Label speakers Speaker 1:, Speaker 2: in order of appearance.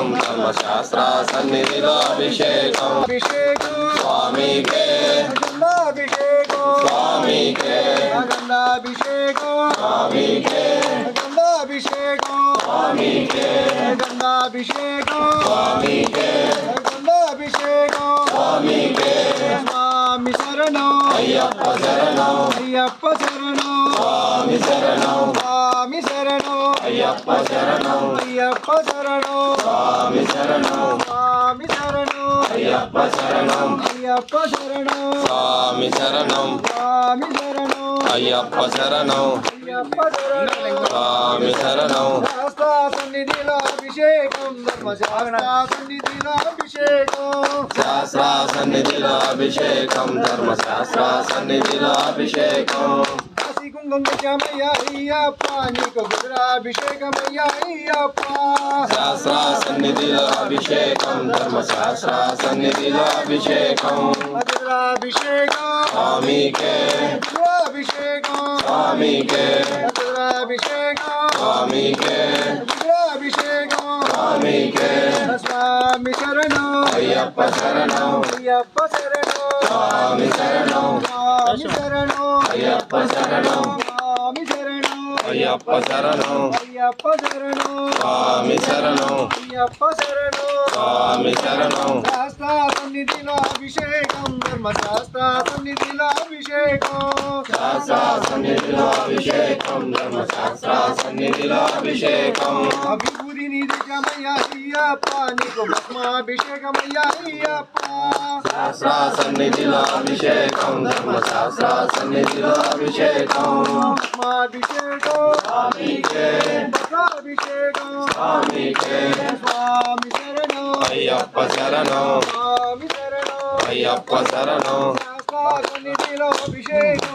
Speaker 1: అభిషేకం ధర్మశాస్త్ర సన్నిధిలో అభిషేకం
Speaker 2: అభిషేకం
Speaker 1: స్వామికే
Speaker 2: గంధాభిషేకం
Speaker 1: స్వామికే
Speaker 2: గంధాభిషేకం
Speaker 1: స్వామికే
Speaker 2: గంధాభిషేకం
Speaker 1: స్వామికే
Speaker 2: గంధాభిషేకం
Speaker 1: స్వామికే
Speaker 2: గంధాభిషేకం
Speaker 1: స్వామికే
Speaker 2: స్వామి శరణం
Speaker 1: అయ్యప్ప శరణం
Speaker 2: అయ్యప్ప
Speaker 1: అయ్యప్ప శరణం
Speaker 2: అయ్యప్ప శరణం.
Speaker 1: స్వామి శరణం.
Speaker 2: స్వామి శరణం.
Speaker 1: అయ్యప్ప శరణం.
Speaker 2: అయ్యప్ప శరణం.
Speaker 1: స్వామి శరణం.
Speaker 2: స్వామి శరణం.
Speaker 1: అయ్యప్ప శరణం.
Speaker 2: అయ్యప్ప శరణం.
Speaker 1: స్వామి శరణం.
Speaker 2: శాస్త్ర సన్నిధిలో అభిషేకం. ధర్మశాస్త్ర సన్నిధిలో అభిషేకం.
Speaker 1: శాస్త్ర సన్నిధిలో అభిషేకం. ధర్మశాస్త్ర సన్నిధిలో అభిషేకం.
Speaker 2: కాశీ కుంగం తెచ్చామయ్యా అయ్యప్ప నీకు గుజరాభిషేకమయ్యా అయ్యప్ప
Speaker 1: శాస్త్ర సన్నిధిలో అభిషేకం ధర్మశాస్త్ర సన్నిధిలో అభిషేకం
Speaker 2: గుజరాభిషేకం
Speaker 1: స్వామికే
Speaker 2: గుజరాభిషేకం
Speaker 1: స్వామికే
Speaker 2: గుజరాభిషేకం
Speaker 1: స్వామికే
Speaker 2: గుజరాభిషేకం
Speaker 1: స్వామికే
Speaker 2: స్వామి శరణం
Speaker 1: అయ్యప్ప శరణం
Speaker 2: అయ్యప్ప శరణం
Speaker 1: స్వామి శరణం
Speaker 2: స్వామి శరణం
Speaker 1: అయ్యప్ప శరణం.
Speaker 2: స్వామి శరణం.
Speaker 1: అయ్యప్ప శరణం.
Speaker 2: అయ్యప్ప శరణం.
Speaker 1: స్వామి శరణం.
Speaker 2: అయ్యప్ప శరణం.
Speaker 1: స్వామి శరణం.
Speaker 2: శాస్త్ర సన్నిధిలో అభిషేకం. ధర్మశాస్త్ర సన్నిధిలో అభిషేకం.
Speaker 1: శాస్త్ర సన్నిధిలో అభిషేకం. ధర్మశాస్త్ర సన్నిధిలో అభిషేకం.
Speaker 2: విభూతి నిజమయ్యా అయ్యప్ప. నీకు భస్మాభిషేకమయ్యా అయ్యప్ప.
Speaker 1: శాస్త్ర సన్నిధిలో అభిషేకం ధర్మశాస్త్ర సన్నిధిలో అభిషేకం
Speaker 2: భస్మాభిషేకం
Speaker 1: స్వామికే
Speaker 2: భస్మాభిషేకం
Speaker 1: స్వామికే.
Speaker 2: స్వామి శరణం
Speaker 1: అయ్యప్ప శరణం.
Speaker 2: స్వామి శరణం
Speaker 1: అయ్యప్ప శరణం.
Speaker 2: శాస్త్ర సన్నిధిలో అభిషేకం. ధర్మశాస్త్ర